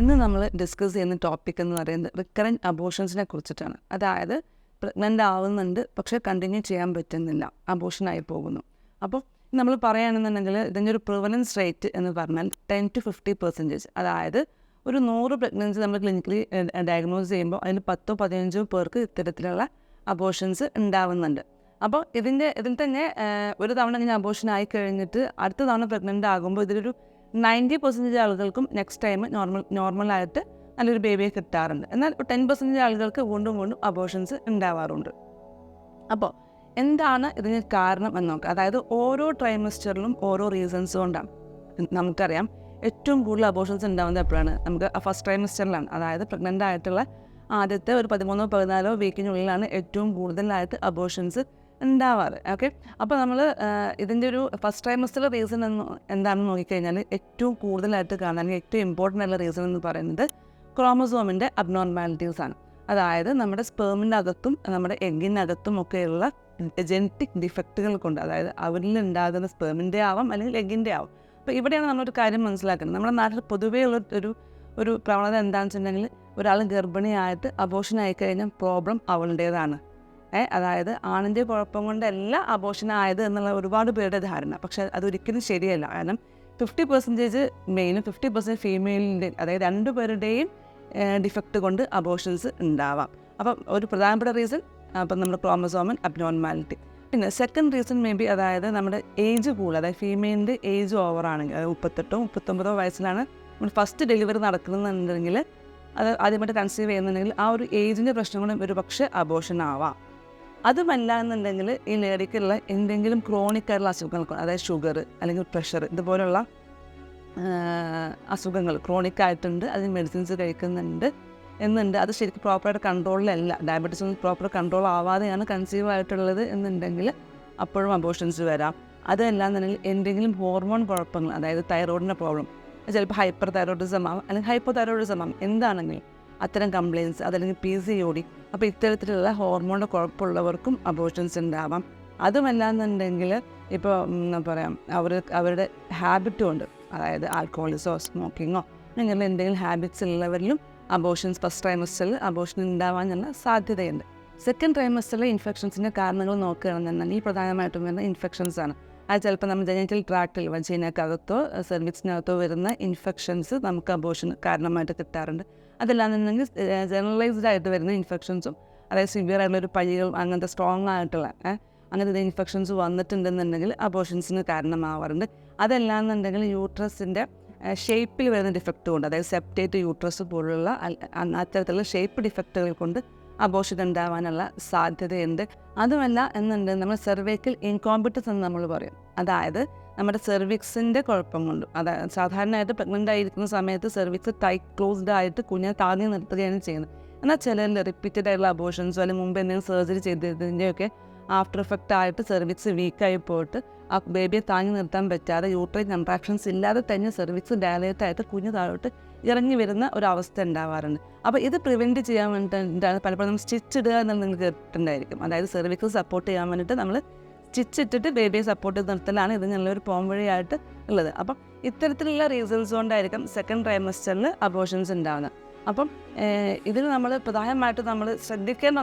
ഇന്ന് നമ്മൾ ഡിസ്കസ് ചെയ്യുന്ന ടോപ്പിക് എന്ന് പറയുന്നത് റിക്കറന്റ് അബോഷൻസിനെ കുറിച്ചിട്ടാണ്. അതായത് പ്രഗ്നന്റ് ആവുന്നുണ്ട് പക്ഷേ കണ്ടിന്യൂ ചെയ്യാൻ പറ്റുന്നില്ല. അബോഷനായി പോകുന്നു. അപ്പോൾ നമ്മൾ പറയുകയാണെന്നുണ്ടെങ്കിൽ ഇതിന്റെ ഒരു പ്രിവലൻസ് റേറ്റ് എന്ന് പറഞ്ഞാൽ ടെൻ ടു ഫിഫ്റ്റി പെർസെന്റേജ് അതായത് ഒരു നൂറ് പ്രഗ്നൻസി നമ്മൾ ക്ലിനിക്കലി ഡയഗ്നോസ് ചെയ്യുമ്പോൾ അതിന് പത്തോ പതിനഞ്ചോ പേർക്ക് ഇത്തരത്തിലുള്ള അബോഷൻസ് ഉണ്ടാവുന്നുണ്ട്. അപ്പോൾ ഇതിന്റെ ഇതിൽ തന്നെ ഒരു തവണ ഇങ്ങനെ അബോഷൻ ആയി കഴിഞ്ഞിട്ട് അടുത്ത തവണ പ്രഗ്നന്റ് ആകുമ്പോൾ ഇതിലൊരു നയന്റി പെർസെന്റേജ് ആളുകൾക്കും നെക്സ്റ്റ് ടൈം നോർമൽ നോർമലായിട്ട് നല്ലൊരു ബേബിയെ കിട്ടാറുണ്ട്. എന്നാൽ ടെൻ പെർസെന്റേജ് ആളുകൾക്ക് വീണ്ടും വീണ്ടും അബോർഷൻസ് ഉണ്ടാവാറുണ്ട്. അപ്പോൾ എന്താണ് ഇതിന് കാരണം എന്ന് നോക്കുക അതായത് ഓരോ ട്രൈമസ്റ്ററിലും ഓരോ റീസൺസ് കൊണ്ടാണ്. നമുക്കറിയാം ഏറ്റവും കൂടുതൽ അബോർഷൻസ് ഉണ്ടാകുന്നത് എപ്പോഴാണ്? നമുക്ക് ഫസ്റ്റ് ട്രൈമസ്റ്ററിലാണ് അതായത് പ്രഗ്നന്റ് ആയിട്ടുള്ള ആദ്യത്തെ ഒരു പതിമൂന്നോ പതിനാലോ വീക്കിനുള്ളിലാണ് ഏറ്റവും കൂടുതലായിട്ട് അബോഷൻസ് ഉണ്ടാവാറ്. ഓക്കെ അപ്പോൾ നമ്മൾ ഇതിന്റെ ഒരു ഫസ്റ്റ് ട്രൈമസ്റ്റർ റീസൺ എന്ന് എന്താണെന്ന് നോക്കിക്കഴിഞ്ഞാൽ ഏറ്റവും കൂടുതലായിട്ട് കാണാൻ ഏറ്റവും ഇമ്പോർട്ടന്റ് ആയിട്ടുള്ള റീസൺ എന്ന് പറയുന്നത് ക്രോമസോമിന്റെ അബ്നോർമാലിറ്റീസ് ആണ്. അതായത് നമ്മുടെ സ്പേമിന്റെ അകത്തും നമ്മുടെ എഗ്ഗിനകത്തും ഒക്കെയുള്ള ജനറ്റിക് ഡിഫക്റ്റുകൾ കൊണ്ട് അതായത് അവരിൽ ഉണ്ടാകുന്ന സ്പേമിന്റെ ആവാം അല്ലെങ്കിൽ എഗ്ഗിന്റെ ആവാം. അപ്പോൾ ഇവിടെയാണ് നമ്മളൊരു കാര്യം മനസ്സിലാക്കുന്നത്. നമ്മുടെ നാട്ടിൽ പൊതുവേ ഉള്ള ഒരു ഒരു പ്രവണത എന്താണെന്ന് വെച്ചിട്ടുണ്ടെങ്കിൽ ഒരാൾ ഗർഭിണിയായിട്ട് അബോഷൻ ആയിക്കഴിഞ്ഞാൽ പ്രോബ്ലം അവളുടേതാണ്. അതായത് ആണിന്റെ കുഴപ്പം കൊണ്ടല്ല അബോഷനായത് എന്നുള്ള ഒരുപാട് പേരുടെ ധാരണ. പക്ഷെ അതൊരിക്കലും ശരിയല്ല. കാരണം ഫിഫ്റ്റി പെർസെന്റേജ് മെയിനും ഫിഫ്റ്റി പെർസെന്റ് ഫീമെയിലിന്റെ അതായത് രണ്ട് പേരുടെയും ഡിഫക്റ്റ് കൊണ്ട് അബോഷൻസ് ഉണ്ടാവാം. അപ്പം ഒരു പ്രധാനപ്പെട്ട റീസൺ അപ്പം നമ്മുടെ ക്രോമസോമൻ അബ്നോർമാലിറ്റി പിന്നെ സെക്കൻഡ് റീസൺ മേ ബി അതായത് നമ്മുടെ ഏജ് കൂടുതൽ അതായത് ഫീമെയിലിന്റെ ഏജ് ഓവറാണെങ്കിൽ അതായത് മുപ്പത്തെട്ടോ മുപ്പത്തൊമ്പതോ വയസ്സിലാണ് നമ്മൾ ഫസ്റ്റ് ഡെലിവറി നടക്കുന്നുണ്ടെങ്കിൽ അത് ആദ്യമായിട്ട് കൺസീവ് ചെയ്യുന്നുണ്ടെങ്കിൽ ആ ഒരു ഏജിന്റെ പ്രശ്നം ഒരു പക്ഷേ അബോഷൻ ആവാം. അതുമല്ല എന്നുണ്ടെങ്കിൽ ഈ ലേഡിക്കുള്ള എന്തെങ്കിലും ക്രോണിക് ആയിട്ടുള്ള അസുഖങ്ങൾ അതായത് ഷുഗർ അല്ലെങ്കിൽ പ്രഷർ ഇതുപോലുള്ള അസുഖങ്ങൾ ക്രോണിക് ആയിട്ടുണ്ട് അതിന് മെഡിസിൻസ് കഴിക്കുന്നുണ്ട് എന്നുണ്ട് അത് ശരിക്കും പ്രോപ്പറായിട്ട് കൺട്രോളിലല്ല ഡയബറ്റീസ് ഒന്നും പ്രോപ്പർ കൺട്രോൾ ആവാതെയാണ് കൺസീവ് ആയിട്ടുള്ളത് എന്നുണ്ടെങ്കിൽ അപ്പോഴും അബോഷൻസ് വരാം. അതല്ല എന്നുണ്ടെങ്കിൽ എന്തെങ്കിലും ഹോർമോൺ കുഴപ്പങ്ങൾ അതായത് തൈറോയിഡിന്റെ പ്രോബ്ലം ചിലപ്പോൾ ഹൈപ്പർ തൈറോയിഡിസം ആവാം അല്ലെങ്കിൽ ഹൈപ്പോ തൈറോയിഡിസം ആവാം എന്താണെങ്കിലും അത്തരം കംപ്ലയിൻസ് അതല്ലെങ്കിൽ പി സി ഒ ഡി അപ്പോൾ ഇത്തരത്തിലുള്ള ഹോർമോണിന്റെ കുഴപ്പമുള്ളവർക്കും അബോർഷൻസ് ഉണ്ടാവാം. അതുമല്ല എന്നുണ്ടെങ്കിൽ ഇപ്പോൾ എന്താ പറയാം അവർ അവരുടെ ഹാബിറ്റും ഉണ്ട്. അതായത് ആൽക്കഹോളിസോ സ്മോക്കിങ്ങോ അങ്ങനെയുള്ള എന്തെങ്കിലും ഹാബിറ്റ്സ് ഉള്ളവരിലും അബോഷൻസ് ഫസ്റ്റ് ട്രൈമസ്റ്ററിൽ അബോഷൻ ഉണ്ടാവാനുള്ള സാധ്യതയുണ്ട്. സെക്കൻഡ് ട്രൈമസ്റ്ററിലെ ഇൻഫെക്ഷൻസിന്റെ കാരണങ്ങൾ നോക്കുകയാണെന്നുണ്ടെങ്കിൽ പ്രധാനമായിട്ടും വരുന്ന ഇൻഫെക്ഷൻസ് ആണ്. അത് ചിലപ്പോൾ നമ്മൾ ജനറ്റൽ ട്രാക്റ്റിൽ വജീനക്കകത്തോ സെർവിക്സിനകത്തോ വരുന്ന ഇൻഫെക്ഷൻസ് നമുക്ക് അബോഷന് കാരണമായിട്ട് കിട്ടാറുണ്ട്. അതല്ലാന്നുണ്ടെങ്കിൽ ജനറലൈസ്ഡ് ആയിട്ട് വരുന്ന ഇൻഫെക്ഷൻസും അതായത് സിവിയർ ആയിട്ടുള്ള ഒരു പഴികൾ അങ്ങനത്തെ സ്ട്രോങ് ആയിട്ടുള്ള അങ്ങനത്തെ ഇൻഫെക്ഷൻസ് വന്നിട്ടുണ്ടെന്നുണ്ടെങ്കിൽ അബോഷൻസിന് കാരണമാവാറുണ്ട്. അതല്ലാന്നുണ്ടെങ്കിൽ യൂട്രസിന്റെ ഷേപ്പിൽ വരുന്ന ഡിഫക്റ്റ് കൊണ്ട് അതായത് സെപ്റ്റേറ്റ് യൂട്രസ് പോലുള്ള അത്തരത്തിലുള്ള ഷേപ്പ് ഡിഫക്റ്റുകൾ കൊണ്ട് അബോഷൻ ഉണ്ടാവാനുള്ള സാധ്യതയുണ്ട്. അതുമല്ല എന്നുണ്ട് നമ്മൾ സെർവേക്കിൽ ഇൻകോമ്പിറ്റൻസ് എന്ന് നമ്മൾ പറയും. അതായത് നമ്മുടെ സെർവിക്സിന്റെ കുഴപ്പം കൊണ്ടും അതായത് സാധാരണയായിട്ട് പ്രഗ്നന്റ് ആയിരിക്കുന്ന സമയത്ത് സെർവിക്സ് ടൈറ്റ് ക്ലോസ്ഡ് ആയിട്ട് കുഞ്ഞിനെ താങ്ങി നിർത്തുകയാണ് ചെയ്യുന്നത്. എന്നാൽ ചിലരിൽ റിപ്പീറ്റഡ് ആയിട്ടുള്ള അബോഷൻസോ അല്ലെങ്കിൽ മുമ്പ് എന്തെങ്കിലും സർജറി ചെയ്തതിന്റെയൊക്കെ ആഫ്റ്റർ എഫക്റ്റ് ആയിട്ട് സെർവിക്സ് വീക്കായി പോയിട്ട് ആ ബേബിയെ താങ്ങി നിർത്താൻ പറ്റാതെ യൂട്രൈൻ കൺട്രാക്ഷൻസ് ഇല്ലാതെ തന്നെ സെർവിക്സ് ഡയലേറ്റ് ആയിട്ട് കുഞ്ഞ് താഴോട്ട് ഇറങ്ങി വരുന്ന ഒരു അവസ്ഥ ഉണ്ടാവാറുണ്ട്. അപ്പോൾ ഇത് പ്രിവെന്റ് ചെയ്യാൻ വേണ്ടിയിട്ടാണ് പലപ്പോഴും നമ്മൾ സ്റ്റിച്ച് ഇടുക എന്ന് നിങ്ങൾക്ക് കേട്ടിട്ടുണ്ടായിരിക്കും. അതായത് സെർവിക്കൽ സപ്പോർട്ട് ചെയ്യാൻ വേണ്ടിയിട്ട് നമ്മൾ സ്റ്റിച്ച് ഇട്ടിട്ട് ബേബിയെ സപ്പോർട്ട് ചെയ്ത് നിർത്തലാണ് ഇത് നല്ലൊരു പോം വഴിയായിട്ട് ഉള്ളത്. അപ്പം ഇത്തരത്തിലുള്ള റീസൺസ് കൊണ്ടായിരിക്കും സെക്കൻഡ് ട്രൈമസ്റ്ററിൽ അബോഷൻസ് ഉണ്ടാകുന്നത് അപ്പം ഇതിൽ നമ്മൾ പ്രധാനമായിട്ട് നമ്മൾ ശ്രദ്ധിക്കേണ്ട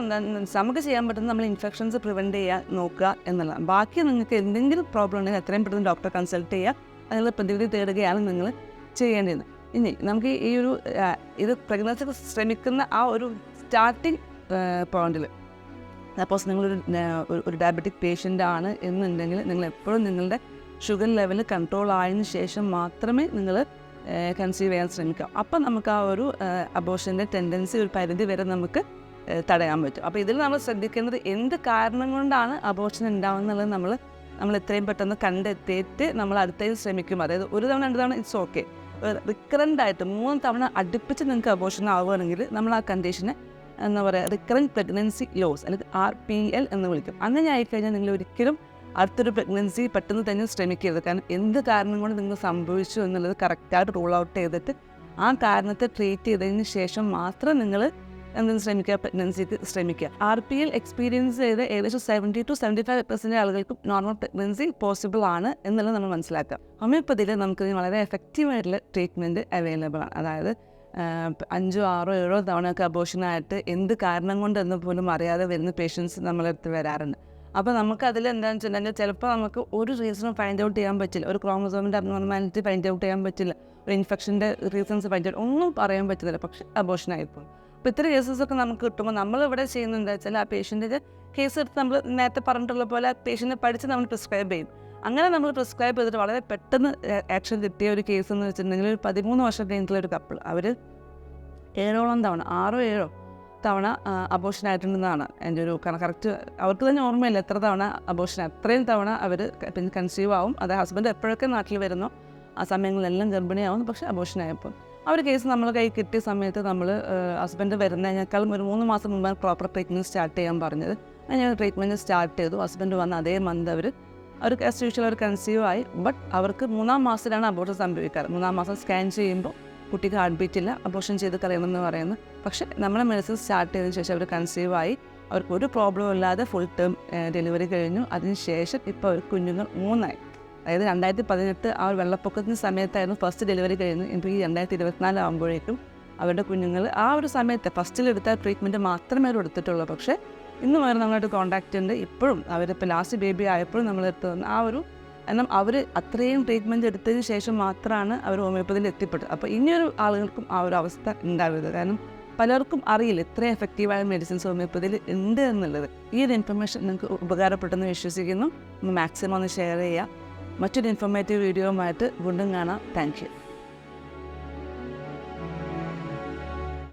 നമുക്ക് ചെയ്യാൻ പറ്റുന്ന നമ്മൾ ഇൻഫെക്ഷൻസ് പ്രിവെന്റ് ചെയ്യാൻ നോക്കുക എന്നുള്ളതാണ്. ബാക്കി നിങ്ങൾക്ക് എന്തെങ്കിലും പ്രോബ്ലം ഉണ്ടെങ്കിൽ എത്രയും പെട്ടെന്ന് ഡോക്ടറെ കൺസൾട്ട് ചെയ്യുക. അതിനുള്ള പ്രതിവിധി തേടുകയാണ് നിങ്ങൾ ചെയ്യേണ്ടത്. ഇനി നമുക്ക് ഈ ഒരു ഇത് പ്രഗ്നൻസിക്ക് ശ്രമിക്കുന്ന ആ ഒരു സ്റ്റാർട്ടിങ് പോയിന്റിൽ സപ്പോസ് നിങ്ങളൊരു ഒരു- ഡയബറ്റിക് പേഷ്യന്റ് ആണ് എന്നുണ്ടെങ്കിൽ നിങ്ങൾ എപ്പോഴും നിങ്ങളുടെ ഷുഗർ ലെവൽ കൺട്രോൾ ആയതിനു ശേഷം മാത്രമേ നിങ്ങൾ കൺസീവ് ചെയ്യാൻ ശ്രമിക്കുക. അപ്പം നമുക്ക് ആ ഒരു അബോഷന്റെ ടെൻഡൻസി ഒരു പരിധി വരെ നമുക്ക് തടയാൻ പറ്റും. അപ്പോൾ ഇതിൽ നമ്മൾ ശ്രദ്ധിക്കേണ്ടത് എന്ത് കാരണം കൊണ്ടാണ് അബോഷൻ ഉണ്ടാവുന്നുള്ളത് നമ്മൾ നമ്മൾ എത്രയും പെട്ടെന്ന് കണ്ടെത്തിയിട്ട് നമ്മൾ അടുത്തതിൽ ശ്രമിക്കും. അതായത് ഒരു തവണ രണ്ട് തവണ ഇറ്റ്സ് ഓക്കെ റിക്കറന്റ് ആയിട്ട് മൂന്ന് തവണ അടുപ്പിച്ച് നിങ്ങൾക്ക് അബോഷൻ ആവുകയാണെങ്കിൽ നമ്മൾ ആ കണ്ടീഷനെ എന്താ പറയുക റിക്കറന്റ് പ്രഗ്നൻസി ലോസ് അല്ലെങ്കിൽ ആർ പി എൽ എന്ന് വിളിക്കും. അങ്ങനെ ആയിക്കഴിഞ്ഞാൽ നിങ്ങൾ ഒരിക്കലും അടുത്തൊരു പ്രഗ്നൻസി പെട്ടെന്ന് തന്നെ ശ്രമിക്കരുത്. കാരണം എന്ത് കാരണം കൊണ്ട് നിങ്ങൾ സംഭവിച്ചു എന്നുള്ളത് കറക്റ്റായിട്ട് റൂൾ ഔട്ട് ചെയ്തിട്ട് ആ കാരണത്തെ ട്രീറ്റ് ചെയ്തതിന് ശേഷം മാത്രം നിങ്ങൾ എന്തെങ്കിലും ശ്രമിക്കുക പ്രഗ്നൻസിക്ക് ശ്രമിക്കുക. ആർ പി എൽ എക്സ്പീരിയൻസ് ചെയ്ത് ഏകദേശം seventy two seventy five percent ആളുകൾക്കും നോർമൽ പ്രഗ്നൻസി പോസിബിൾ ആണ് എന്നുള്ളത് നമ്മൾ മനസ്സിലാക്കുക. ഹോമിയോപ്പതിയിൽ നമുക്ക് വളരെ എഫക്റ്റീവ് ആയിട്ടുള്ള ട്രീറ്റ്മെന്റ് അവൈലബിൾ ആണ്. അതായത് അഞ്ചോ ആറോ ഏഴോ തവണയൊക്കെ അബോഷനായിട്ട് എന്ത് കാരണം കൊണ്ടെന്ന് പോലും അറിയാതെ വരുന്ന പേഷ്യൻസ് നമ്മളെടുത്ത് വരാറുണ്ട്. അപ്പോൾ നമുക്ക് അതിൽ എന്താണെന്ന് വെച്ചിട്ടുണ്ടെങ്കിൽ ചിലപ്പോൾ നമുക്ക് ഒരു റീസണും ഫൈൻഡ് ഔട്ട് ചെയ്യാൻ പറ്റില്ല. ഒരു ക്രോമസോമിന്റെ അബ്നോർമാലിറ്റി ഫൈൻഡ് ഔട്ട് ചെയ്യാൻ പറ്റില്ല. ഒരു ഇൻഫെക്ഷന്റെ റീസൺസ് ഫൈൻഡ് ഔട്ട് ഒന്നും പറയാൻ പറ്റുന്നില്ല പക്ഷേ അബോഷനായിപ്പോൾ അപ്പോൾ ഇത്തരം കേസസൊക്കെ നമുക്ക് കിട്ടുമ്പോൾ നമ്മളിവിടെ ചെയ്യുന്നത് എന്താ വെച്ചാൽ ആ പേഷ്യന്റിന്റെ കേസ് എടുത്ത് നമ്മൾ നേരത്തെ പറഞ്ഞിട്ടുള്ള പോലെ പേഷ്യന്റിനെ പഠിച്ച് നമ്മൾ പ്രിസ്ക്രൈബ് ചെയ്യും. അങ്ങനെ നമ്മൾ പ്രിസ്ക്രൈബ് ചെയ്തിട്ട് വളരെ പെട്ടെന്ന് ആക്ഷൻ കിട്ടിയ ഒരു കേസ് എന്ന് വെച്ചിട്ടുണ്ടെങ്കിൽ ഒരു പതിമൂന്ന് വർഷം കഴിഞ്ഞിട്ടുള്ള ഒരു കപ്പിൾ അവർ ഏഴോളം തവണ ആറോ ഏഴോ തവണ അബോഷൻ ആയിട്ടുണ്ടെന്നാണ് എന്റെ ഒരു കറക്റ്റ് അവർക്ക് തന്നെ ഓർമ്മയില്ല എത്ര തവണ അബോഷൻ അത്രയും തവണ അവർ കൺസീവ് ആവും. അത് ഹസ്ബൻഡ് എപ്പോഴൊക്കെ നാട്ടിൽ വരുന്നോ ആ സമയങ്ങളിലെല്ലാം ഗർഭിണിയാവും പക്ഷേ അബോഷൻ ആയപ്പോൾ. ആ ഒരു കേസ് നമ്മൾ കൈ കിട്ടിയ സമയത്ത് നമ്മൾ ഹസ്ബൻഡ് വരുന്നതിനേക്കാളും ഒരു മൂന്ന് മാസം മുമ്പാണ് പ്രോപ്പർ ട്രീറ്റ്മെന്റ് സ്റ്റാർട്ട് ചെയ്യാൻ പറഞ്ഞത്. ഞാൻ ട്രീറ്റ്മെന്റ് സ്റ്റാർട്ട് ചെയ്തു. ഹസ്ബൻഡ് വന്ന അതേ മന്ത് അവർ അവർക്ക് ആസ് യൂഷ്വൽ അവർ കൺസീവ് ആയി. ബട്ട് അവർക്ക് മൂന്നാം മാസത്തിലാണ് അബോർഷൻ സംഭവിക്കാറ്. മൂന്നാം മാസം സ്കാൻ ചെയ്യുമ്പോൾ കുട്ടിക്ക് ഹാർട്ട് ബീറ്റ് ഇല്ല. അബോർഷൻ ചെയ്ത് കളയണമെന്ന് പറയുന്നു. പക്ഷേ നമ്മുടെ മെഡിസിൻ സ്റ്റാർട്ട് ചെയ്തതിന് ശേഷം അവർ കൺസീവ് ആയി. അവർക്ക് ഒരു പ്രോബ്ലം ഇല്ലാതെ ഫുൾ ടേം ഡെലിവറി കഴിഞ്ഞു. അതിനുശേഷം ഇപ്പോൾ അവർ കുഞ്ഞുങ്ങൾ മൂന്നായി. അതായത് രണ്ടായിരത്തി പതിനെട്ട് ആ ഒരു വെള്ളപ്പൊക്കത്തിന് സമയത്തായിരുന്നു ഫസ്റ്റ് ഡെലിവറി കഴിഞ്ഞു ഇപ്പോൾ ഈ രണ്ടായിരത്തി ഇരുപത്തിനാല് ആകുമ്പോഴേക്കും അവരുടെ കുഞ്ഞുങ്ങൾ ആ ഒരു സമയത്ത് ഫസ്റ്റിലെടുത്ത ട്രീറ്റ്മെന്റ് മാത്രമേ അവർ എടുത്തിട്ടുള്ളൂ. പക്ഷേ ഇന്ന് വരെ നമ്മളായിട്ട് കോൺടാക്റ്റ് ഉണ്ട്. ഇപ്പോഴും അവരിപ്പോൾ ലാസ്റ്റ് ബേബി ആയപ്പോഴും നമ്മളെടുത്ത് തന്നെ ആ ഒരു കാരണം അവർ അത്രയും ട്രീറ്റ്മെന്റ് എടുത്തതിന് ശേഷം മാത്രമാണ് അവർ ഹോമിയോപ്പതിയിൽ എത്തിപ്പെട്ടത്. അപ്പോൾ ഇനിയൊരു ആളുകൾക്കും ആ ഒരു അവസ്ഥ ഉണ്ടാവരുത്. കാരണം പലർക്കും അറിയില്ല ഇത്രയും എഫക്റ്റീവായ മെഡിസിൻസ് ഹോമിയോപ്പതിയിൽ ഉണ്ട് എന്നുള്ളത്. ഈ ഒരു ഇൻഫർമേഷൻ നിങ്ങൾക്ക് ഉപകാരപ്പെട്ടെന്ന് വിശ്വസിക്കുന്നു. മാക്സിമം ഒന്ന് ഷെയർ ചെയ്യുക. മറ്റൊരു ഇൻഫോർമേറ്റീവ് വീഡിയോയുമായിട്ട് വീണ്ടും കാണാം. Thank you